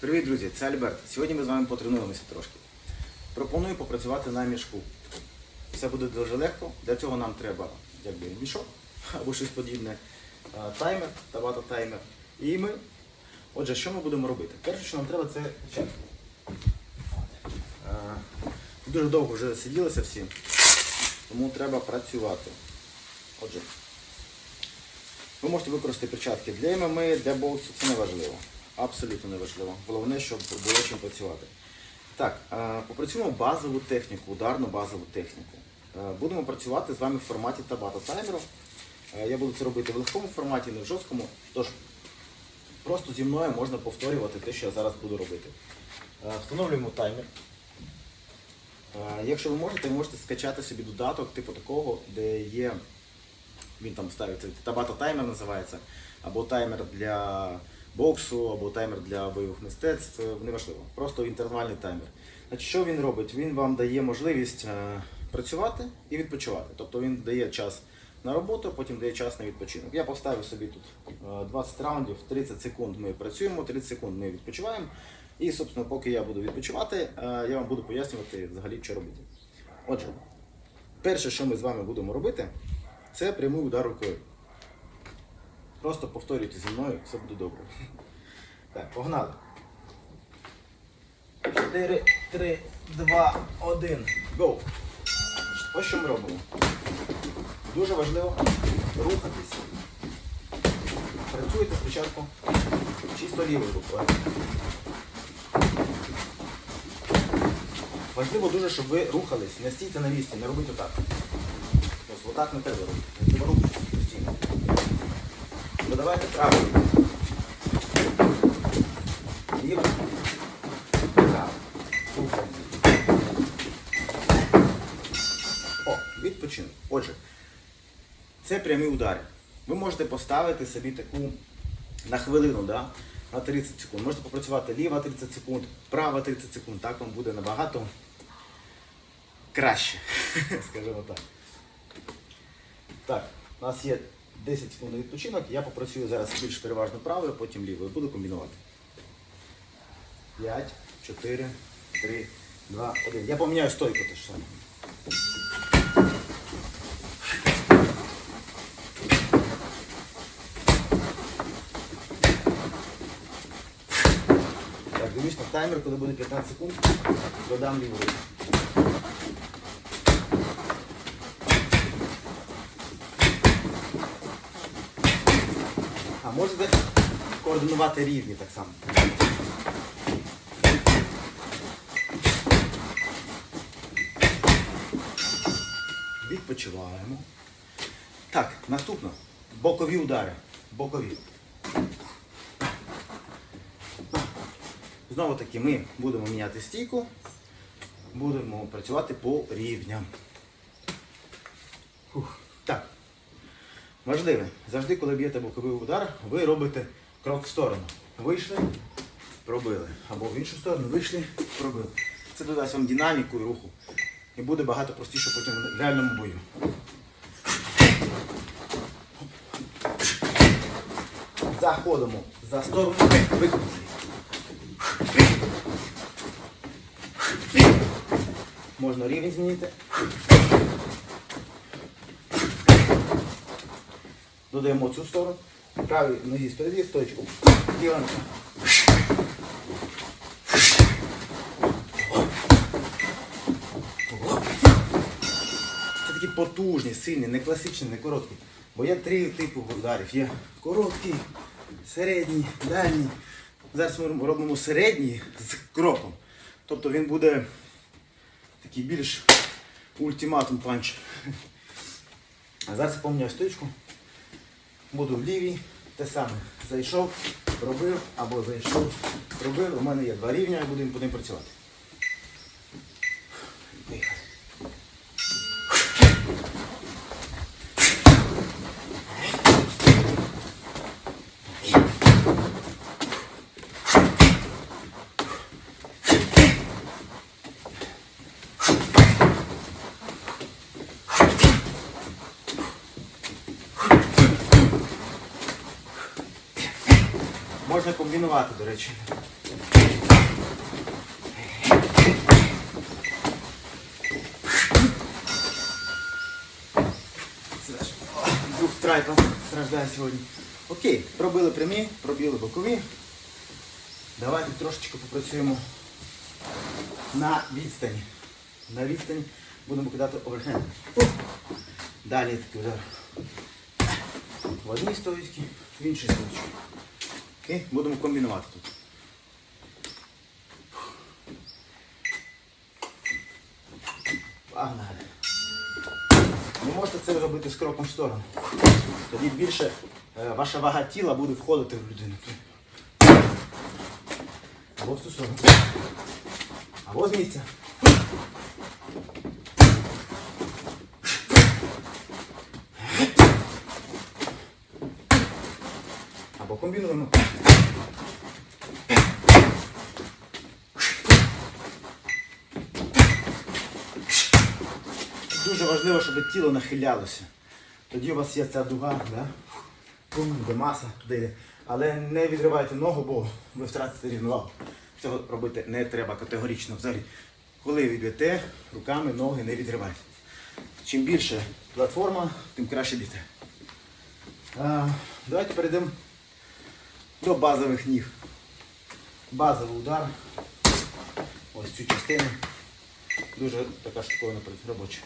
Привіт, друзі! Це Альберт. Сьогодні ми з вами потренуємося трошки. Пропоную попрацювати на мішку. Все буде дуже легко. Для цього нам треба якби, мішок або щось подібне, таймер, табата таймер. І ми. Отже, що ми будемо робити? Перше, що нам треба, це чек. Дуже довго вже сиділися всі, тому треба працювати. Отже, ви можете використати перчатки для ММА, для боксу, це не важливо. Абсолютно не важливо. Головне, щоб було чим працювати. Так, е, попрацюємо базову техніку, ударну базову техніку. Е, Будемо працювати з вами в форматі табата таймеру. Е, Я буду це робити в легкому форматі, не в жорсткому. Тож просто зі мною можна повторювати те, що я зараз буду робити. Встановлюємо таймер. Якщо ви можете, ви можете скачати собі додаток, типу такого, де є він там ставиться табата таймер називається, або таймер для боксу, або таймер для бойових мистецтв, неважливо. Просто інтервальний таймер. Значить, що він робить? Він вам дає можливість е, працювати і відпочивати. Тобто він дає час на роботу, потім дає час на відпочинок. Я поставив собі тут е, 20 раундів, 30 секунд ми працюємо, 30 секунд ми відпочиваємо. І, собственно, поки я буду відпочивати, е, я вам буду пояснювати взагалі, що робити. Отже, перше, що ми з вами будемо робити, це прямий удар рукою. Просто повторюйте зі мною, все буде добре. Так, погнали. 4, 3, 2, 1. Go! Ось що ми робимо. Дуже важливо рухатись. Працюйте спочатку чисто лівою рукою. Важливо дуже, щоб ви рухались, не стійте на місці, не робіть отак. Ось отак не треба робити. Додавайте правильно. Ліво. О, відпочинок. Отже, це прямі удари. Ви можете поставити собі таку на хвилину, да? на 30 секунд. Можете попрацювати ліва 30 секунд, права 30 секунд. Так вам буде набагато краще, скажімо так. Так, у нас є 10 секунд відпочинок. Я попрацюю зараз більш переважно правою, потім лівою. Буду комбінувати. 5, 4, 3, 2, 1. Я поміняю стойку теж саме. Так, дивись таймер, коли буде 15 секунд, додам ліву. Можете координувати рівні так само. Відпочиваємо. Так, наступно. Бокові удари. Бокові. Знову таки ми будемо міняти стійку, будемо працювати по рівням. Фух. Важливе. Завжди, коли б'єте боковий удар, ви робите крок в сторону. Вийшли, пробили. Або в іншу сторону вийшли, пробили. Це додасть вам динаміку і руху. І буде багато простіше потім в реальному бою. Заходимо за сторону, виконали. Можна рівень змінити. Додаємо цю сторону. Правій ноги спереді, стоечку. Ліва. Це такі потужні, сильні, не класичні, не короткі. Бо є три типи ударів. Є короткий, середній, дальній. Зараз ми робимо середній з кроком. Тобто він буде такий більш ультиматум панч. А зараз я стоечку. Буду в лівій. Те саме. Зайшов, пробив або зайшов, пробив. У мене є два рівня, будемо по ним працювати. можна комбінувати, до речі. Друг трайпа страждає сьогодні. Окей, пробили прямі, пробили бокові. Давайте трошечки попрацюємо на відстані. На відстані будемо кидати оверхенд. Далі такий удар. В одній стоїчці, в іншій стоїчці. Окей, будемо комбінувати тут. Погнали. Ви можете це робити з кроком в сторону. Тоді більше е, ваша вага тіла буде входити в людину. Або в сторону. Або з місця. Комбінуємо. Дуже важливо, щоб тіло нахилялося. Тоді у вас є ця дуга, да? Пум, де маса, туди йде. Але не відривайте ногу, бо ви втратите рівновагу. Цього робити не треба категорично взагалі. Коли ви руками ноги не відривайте. Чим більше платформа, тим краще йдете. Давайте перейдемо до базових ніг. Базовий удар. Ось цю частину. Дуже така штукована робоча.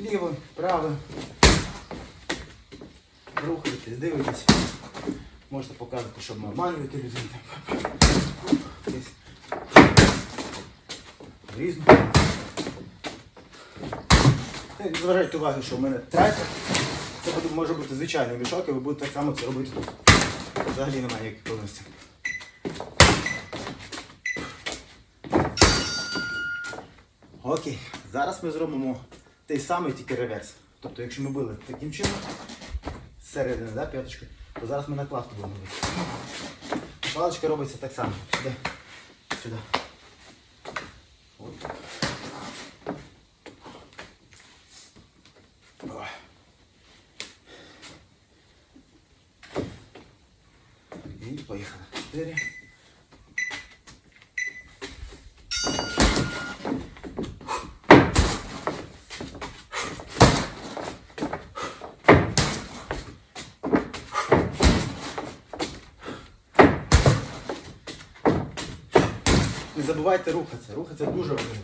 Лівий, правий. Рухаєтесь, дивитесь. Можете показувати, щоб ми обманюєте людей. Різно. Зважайте уваги, що в мене трайпер. Це може бути звичайний мішок, і ви будете так само це робити. Взагалі немає ніяких проблем. Окей, зараз ми зробимо той самий тільки реверс. Тобто, якщо ми били таким чином, зсередини, да, п'яточкою, то зараз ми накладку будемо робити. Паличка робиться так само. Сюди. Сюди. От. І поїхали. Чотири. Не забувайте рухатися. Рухатися дуже важливо.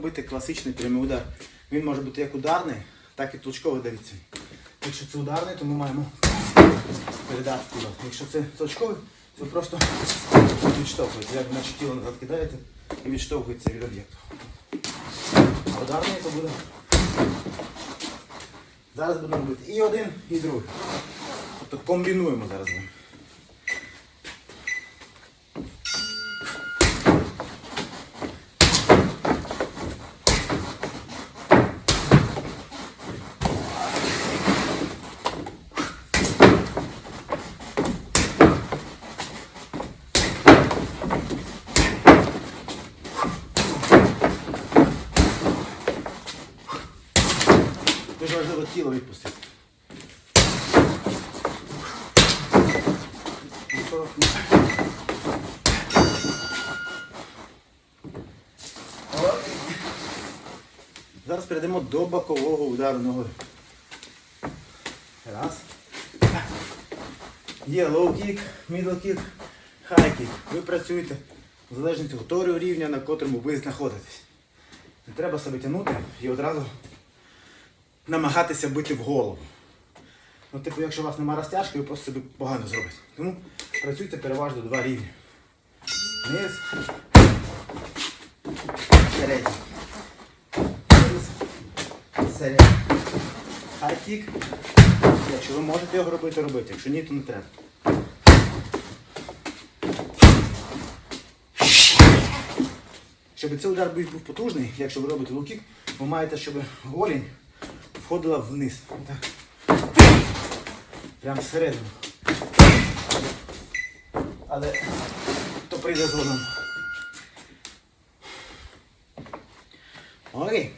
Зараз бити класичний прямий удар. Він може бути як ударний, так і толчковий дивіться. Якщо це ударний, то ми маємо передати туди. Якщо це точковий, то просто відштовхується. Як наче тіло назад кидаєте і відштовхується від об'єкту. А ударний то буде. Зараз будемо робити і один, і другий. Тобто комбінуємо зараз. Важливо тіло відпустити. Зараз перейдемо до бокового удару ногою. Раз. Є kick, high kick. Ви працюєте в залежності від рівня, на котрому ви знаходитесь. Не треба себе тягнути і одразу намагатися бити в голову. Ну, типу, якщо у вас немає розтяжки, ви просто собі погано зробите. Тому працюйте переважно два рівні. Низ. Середній. Низ. Середній. Хай-кік. Якщо ви можете його робити, робити. Якщо ні, то не треба. Щоб цей удар був потужний, якщо ви робите лукік, ви маєте, щоб голінь входила вниз. Так. Прямо всередину. Але то прийде згодом. Окей.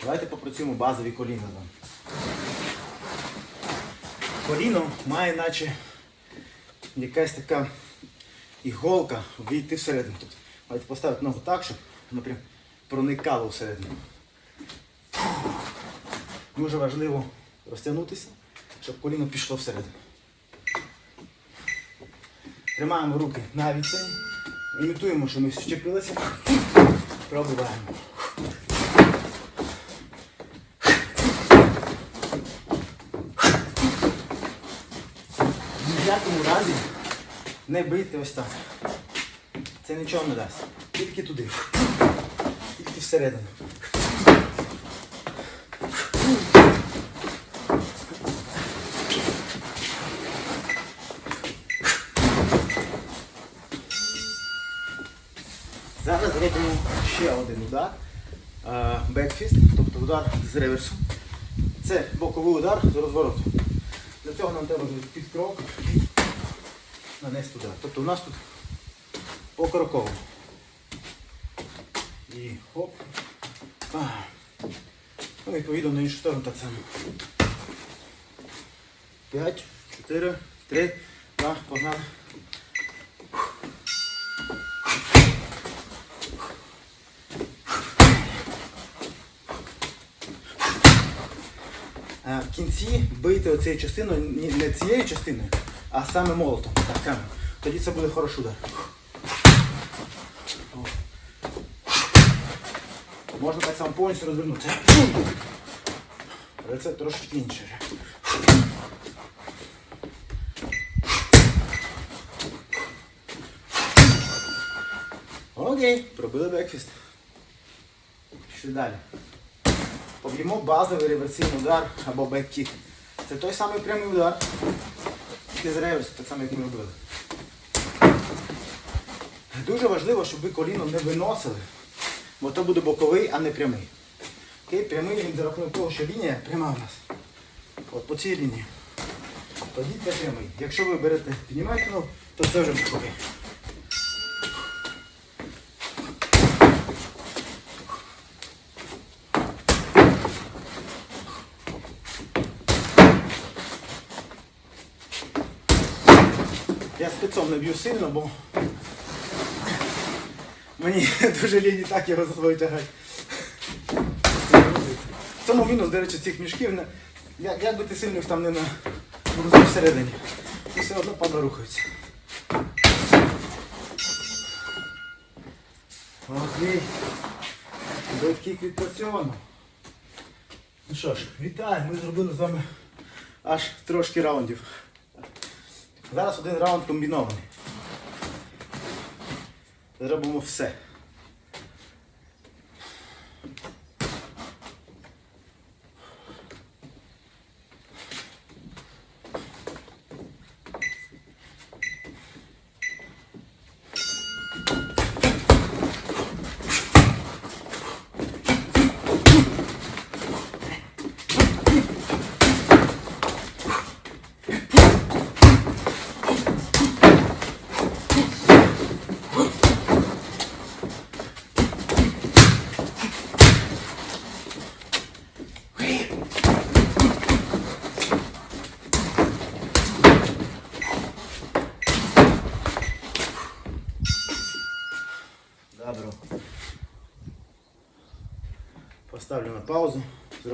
Давайте попрацюємо базові коліна. Коліно має наче якась така іголка війти всередину. Тобто маєте поставити ногу так, щоб воно прям проникало всередину. Дуже важливо розтягнутися, щоб коліно пішло всередину. Тримаємо руки на відстані, імітуємо, що ми вчепилися, пробиваємо. В якому разі не бийте ось так. Це нічого не дасть. Тільки туди. Тільки всередину. Зараз зробимо ще один удар. Бекфіст, тобто удар з реверсу. Це боковий удар з розвороту. Для цього нам треба під крок нанести удар. Тобто у нас тут покроково. І хоп. А. Ну, відповідно на іншу сторону так само. 5, 4, 3, 2, погнали. Е, В кінці бийте оцією частиною, не цією частиною, а саме молотом. Так, саме. Тоді це буде хороший удар. Можна так само повністю розвернути. Але це трошки інше. Окей, пробили бекфіст. Пішли далі. Поб'ємо базовий реверсивний удар або бек-кік. Це той самий прямий удар. З реверсу, так само, як ми робили. Дуже важливо, щоб ви коліно не виносили, бо то буде боковий, а не прямий. Окей? Прямий він за рахунок того, що лінія пряма у нас. От по цій лінії. Тоді це прямий. Якщо ви берете, піднімаєте ногу, то це вже боковий. Я спецом не б'ю сильно, бо мені дуже ліні так його за собою тягати. В цьому мінус, до речі, цих мішків, як, би ти сильно їх там не нагрузив всередині, і все одно падла рухаються. Окей. Бейткік відпрацьовано. Ну що ж, вітаю, ми зробили з вами аж трошки раундів. Зараз один раунд комбінований. Зробимо все.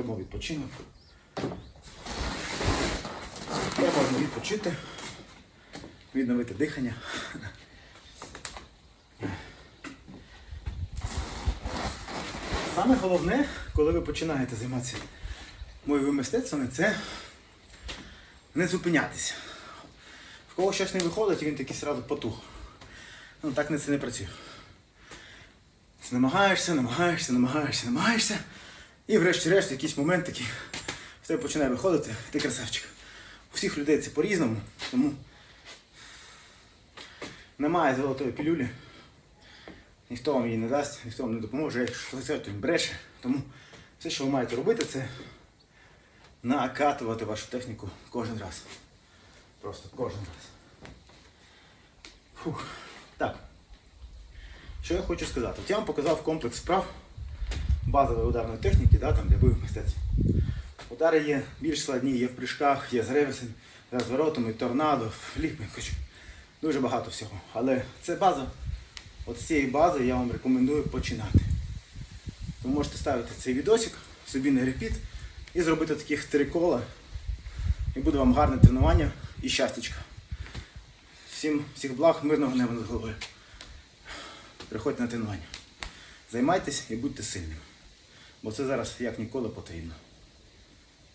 Зробимо відпочинок. Я можна відпочити, відновити дихання. Саме головне, коли ви починаєте займатися бойовими мистецтвами, це не зупинятися. В кого щось не виходить, він такий сразу потух. Ну так не це не працює. Намагаєшся, намагаєшся, намагаєшся, намагаєшся. І врешті-решт, якийсь момент такий в тебе починає виходити, ти красавчик. У всіх людей це по-різному, тому немає золотої пілюлі. Ніхто вам її не дасть, ніхто вам не допоможе, якщо це то він бреше. Тому все, що ви маєте робити, це накатувати вашу техніку кожен раз. Просто кожен раз. Фух. Так. Що я хочу сказати? От я вам показав комплекс справ, базової ударної техніки, да, там, для бойових мистецтв. Удари є більш складні, є в прыжках, є з реверсом, і торнадо, коротше, дуже багато всього. Але це база. От з цієї бази я вам рекомендую починати. Ви можете ставити цей відосик собі на репіт і зробити таких три кола. І буде вам гарне тренування і щастячка. Всім всіх благ, мирного неба над головою. Приходьте на тренування. Займайтесь і будьте сильними. Бо це зараз як ніколи потрібно.